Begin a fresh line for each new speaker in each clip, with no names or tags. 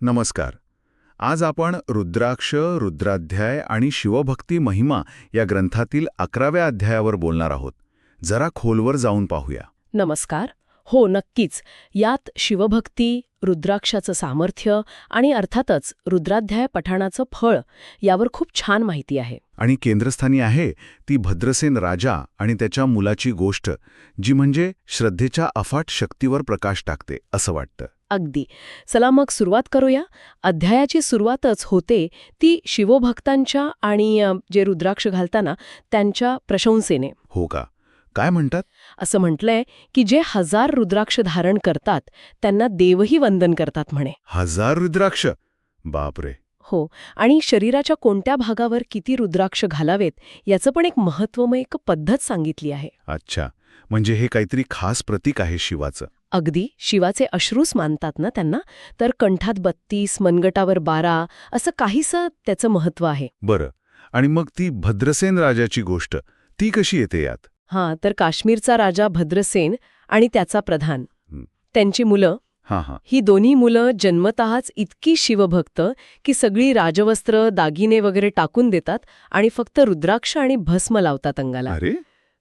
नमस्कार. आज आपण रुद्राक्ष रुद्राध्याय आणि शिवभक्ती महिमा या ग्रंथातील अकराव्या अध्यायावर बोलणार आहोत. जरा खोलवर जाऊन पाहूया.
नमस्कार. हो नक्कीच. यात शिवभक्ती रुद्राक्षाचं सामर्थ्य आणि अर्थातच रुद्राध्याय पठाणाचं फळ यावर खूप छान माहिती आहे.
आणि केंद्रस्थानी आहे ती भद्रसेन राजा आणि त्याच्या मुलाची गोष्ट जी म्हणजे श्रद्धेच्या अफाट शक्तीवर प्रकाश टाकते असं वाटतं.
अगदी. चला मग सुरुवात करूया. अध्यायाची सुरुवातच होते ती शिवभक्तांच्या आणि जे रुद्राक्ष घालताना त्यांच्या प्रशंसेने.
हो का? काय म्हणतात?
असं म्हटलंय की जे हजार रुद्राक्ष धारण करतात त्यांना देवही वंदन करतात म्हणे.
हजार रुद्राक्ष? बापरे.
हो. आणि शरीराच्या कोणत्या भागावर किती रुद्राक्ष घालावेत याचं पण एक महत्वमय एक पद्धत सांगितली आहे.
अच्छा. म्हणजे हे काहीतरी खास प्रतीक आहे शिवाचं.
अगदी शिवाचे अश्रूस मानतात ना त्यांना? तर कंठात बत्तीस मनगटावर बारा असं काहीसं त्याचं महत्त्व आहे.
बरं. आणि मग ती भद्रसेन राजाची गोष्ट ती कशी येते यात?
हां तर काश्मीरचा राजा भद्रसेन आणि त्याचा प्रधान. त्यांची मुलं.
हां हां.
ही दोन्ही मुलं जन्मतःच इतकी शिवभक्त की सगळी राजवस्त्र दागिने वगैरे टाकून देतात आणि फक्त रुद्राक्ष आणि भस्म लावतात अंगाला.
अरे!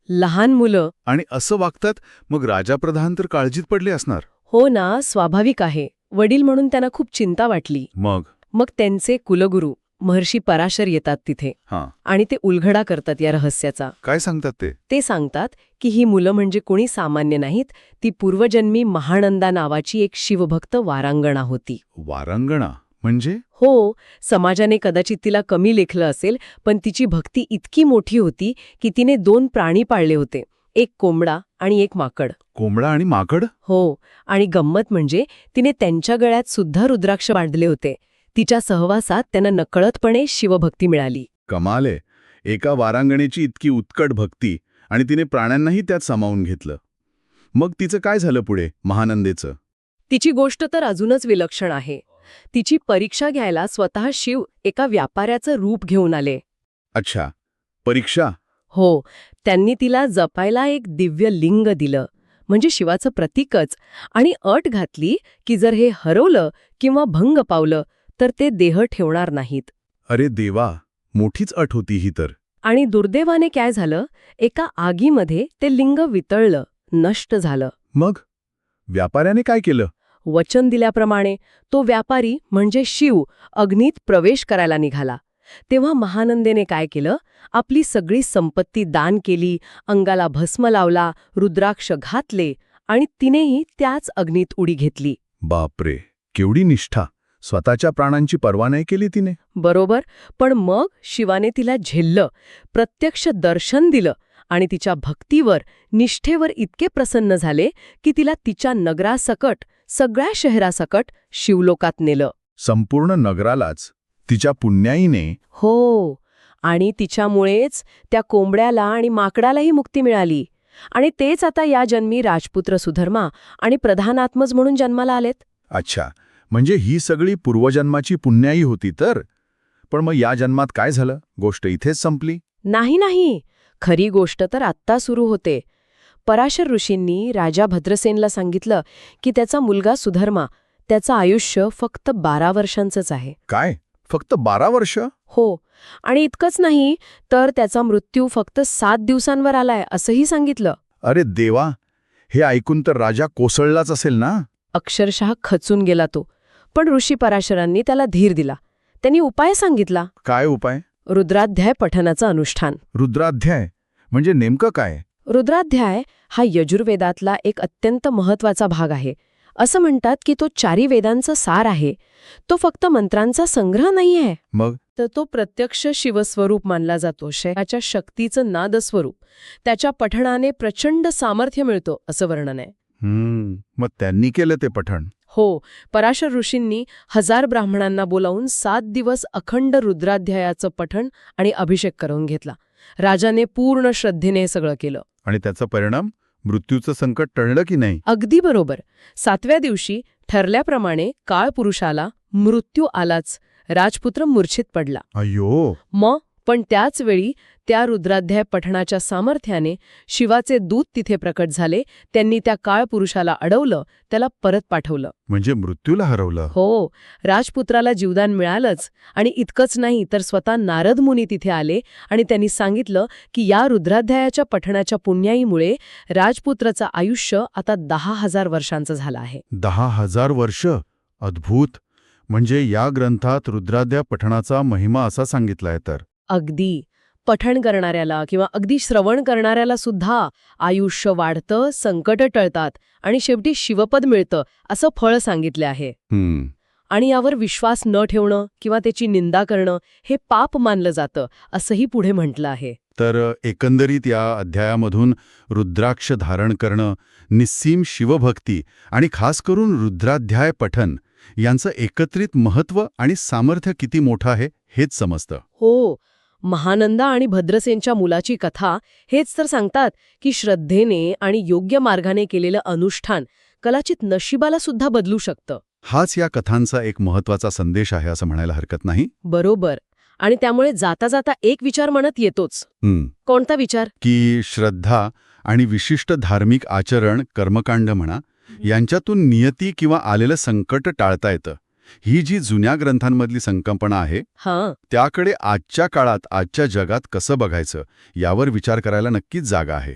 लहान मुलं.
आणि असं वागतात मग राजाप्रधान तर काळजीत पडले असणार.
हो ना स्वाभाविक आहे. वडील म्हणून त्यांना खूप चिंता वाटली.
मग?
मग त्यांचे कुलगुरू महर्षी पराशर येतात तिथे.
हां.
आणि ते उलघडा करतात या रहस्याचा.
काय सांगतात ते?
ते सांगतात की ही मुलं म्हणजे कोणी सामान्य नाहीत ती पूर्वजन्मी महानंदा नावाची एक शिवभक्त वारांगणा होती.
वारांगणा? म्हणजे?
हो समाजाने कदाचित तिला कमी लेखलं असेल पण तिची भक्ती इतकी मोठी होती की तिने दोन प्राणी पाळले होते एक कोंबडा आणि एक माकड.
कोंबडा आणि माकड?
हो आणि गंमत म्हणजे तिने त्यांच्या गळ्यात सुद्धा रुद्राक्ष बांधले होते. तिच्या सहवासात त्यांना नकळतपणे शिवभक्ती मिळाली.
कमाल एका वारांगणेची इतकी उत्कट भक्ती आणि तिने प्राण्यांनाही त्यात सामावून घेतलं. मग तिचं काय झालं पुढे महानंदेचं?
तिची गोष्ट तर अजूनच विलक्षण आहे. तिची परीक्षा घ्यायला स्वतः शिव एका व्यापाऱ्याचं रूप घेऊन आले.
अच्छा. परीक्षा?
हो त्यांनी तिला जपायला एक दिव्य लिंग दिलं म्हणजे शिवाचं प्रतीकच आणि अट घातली की जर हे हरवलं किंवा भंग पावलं तर ते देह ठेवणार नाहीत.
अरे देवा मोठीच अट होती ही तर.
आणि दुर्दैवाने काय झालं एका आगीमध्ये ते लिंग वितळलं नष्ट झालं.
मग? व्यापाऱ्याने काय केलं?
वचन दिल्याप्रमाणे तो व्यापारी म्हणजे शिव अग्नीत प्रवेश करायला निघाला. तेव्हा महानंदेने काय केलं? आपली सगळी संपत्ती दान केली अंगाला भस्म लावला रुद्राक्ष घातले आणि तिनेही त्याच अग्नीत उडी घेतली.
बापरे! केवढी निष्ठा! स्वतःच्या प्राणांची पर्वा नाही केली तिने.
बरोबर पण मग शिवाने तिला झेललं प्रत्यक्ष दर्शन दिलं आणि तिच्या भक्तीवर निष्ठेवर इतके प्रसन्न झाले की तिला तिच्या नगरासकट सगळ्या शहरासकट शिवलोकात नेलं.
संपूर्ण नगरालाच तिच्या पुण्याईने
हो आणि तिच्यामुळेच त्या कोंबड्याला आणि माकडालाही मुक्ती मिळाली. आणि तेच आता या जन्मी राजपुत्र सुधर्मा आणि प्रधानात्मज म्हणून जन्माला आलेत.
अच्छा म्हणजे ही सगळी पूर्वजन्माची पुण्याई होती तर? पण मग या जन्मात काय झालं? गोष्ट इथेच संपली.
नाही नाही. खरी गोष्ट तर आत्ता सुरू होते. पराशर ऋषींनी राजा भद्रसेनला सांगितलं की त्याचा मुलगा सुधर्मा त्याचं आयुष्य फक्त बारा वर्षांचंच आहे.
काय? फक्त बारा वर्ष?
हो. आणि इतकंच नाही तर त्याचा मृत्यू फक्त सात दिवसांवर आलाय असंही सांगितलं.
अरे देवा! हे ऐकून तर राजा कोसळलाच असेल ना?
अक्षरशः खचून गेला तो. पण ऋषी पराशरांनी त्याला धीर दिला. त्यांनी उपाय सांगितला.
काय उपाय?
रुद्राध्याय पठनाचं अनुष्ठान.
रुद्राध्याय? म्हणजे नेमकं काय?
रुद्राध्याय हा यजुर्वेदातला एक अत्यंत महत्त्वाचा भाग आहे. असं म्हणतात की तो चारी वेदांचा सार आहे. तो फक्त मंत्रांचा संग्रह नाहीये.
मग?
तर तो प्रत्यक्ष शिवस्वरूप मानला जातो. शयाच्या शक्तीचं नादस्वरूप. त्याच्या पठणाने प्रचंड सामर्थ्य मिळतं असं वर्णन आहे.
मग त्यांनी केलं ते पठण?
हो. पराशर ऋषींनी हजार ब्राह्मणांना बोलावून सात दिवस अखंड रुद्राध्यायाचं पठण आणि अभिषेक करून घेतला. राजाने पूर्ण श्रद्धेने हे सगळं केलं.
आणि त्याचा परिणाम मृत्यूचं संकट टळलं की नाही?
अगदी बरोबर. सातव्या दिवशी ठरल्याप्रमाणे काळ पुरुषाला मृत्यू आलाच राजपुत्र मूर्छित पडला.
अय्यो!
मग पण त्याच वेळी त्या रुद्राध्याय पठणाच्या सामर्थ्याने शिवाचे दूत तिथे प्रकट झाले त्यांनी त्या काळपुरुषाला अडवलं त्याला परत पाठवलं.
म्हणजे मृत्यूला हरवलं?
हो राजपुत्राला जीवदान मिळालंच आणि इतकंच नाही तर स्वतः नारद मुनी तिथे आले आणि त्यांनी सांगितलं की या रुद्राध्यायाच्या पठणाच्या पुण्याईमुळे राजपुत्राचं आयुष्य आता दहा हजार वर्षांचं झालं आहे.
दहा हजार वर्ष? अद्भुत! म्हणजे या ग्रंथात रुद्राद्या पठणाचा महिमा असा सांगितलाय तर.
अगदी पठण करणाऱ्याला किंवा अगदी श्रवण करणाऱ्याला सुद्धा आयुष्य वाढतं संकट टळतात आणि शेवटी शिवपद मिळतं असं फळ सांगितले आहे. आणि यावर विश्वास न ठेवणं किंवा त्याची निंदा करणं हे पाप मानलं जातं असंही पुढे म्हटलं आहे.
तर एकंदरीत या अध्यायामधून रुद्राक्ष धारण करणं निस्सीम शिवभक्ती आणि खास करून रुद्राध्याय पठन यांचं एकत्रित महत्त्व आणि सामर्थ्य किती मोठं आहे हेच समजतं.
हो महानंदा आणि भद्रसेनच्या मुलाची कथा हेच तर सांगतात की श्रद्धेने आणि योग्य मार्गाने केलेलं अनुष्ठान कदाचित नशिबाला सुद्धा बदलू शकतं.
हाच या कथांचा एक महत्त्वाचा संदेश आहे असं म्हणायला हरकत नाही?
बरोबर. आणि त्यामुळे जाता जाता एक विचार म्हणत येतोच. कोणता विचार?
की श्रद्धा आणि विशिष्ट धार्मिक आचरण कर्मकांड म्हणा यांच्यातून नियती किंवा आलेलं संकट टाळता येतं. ही जी जुन्या ग्रंथांमधली संकल्पना आहे
हां.
त्याकडे आजच्या काळात आजच्या जगात कसं बघायचं यावर विचार करायला नक्कीच जागा आहे.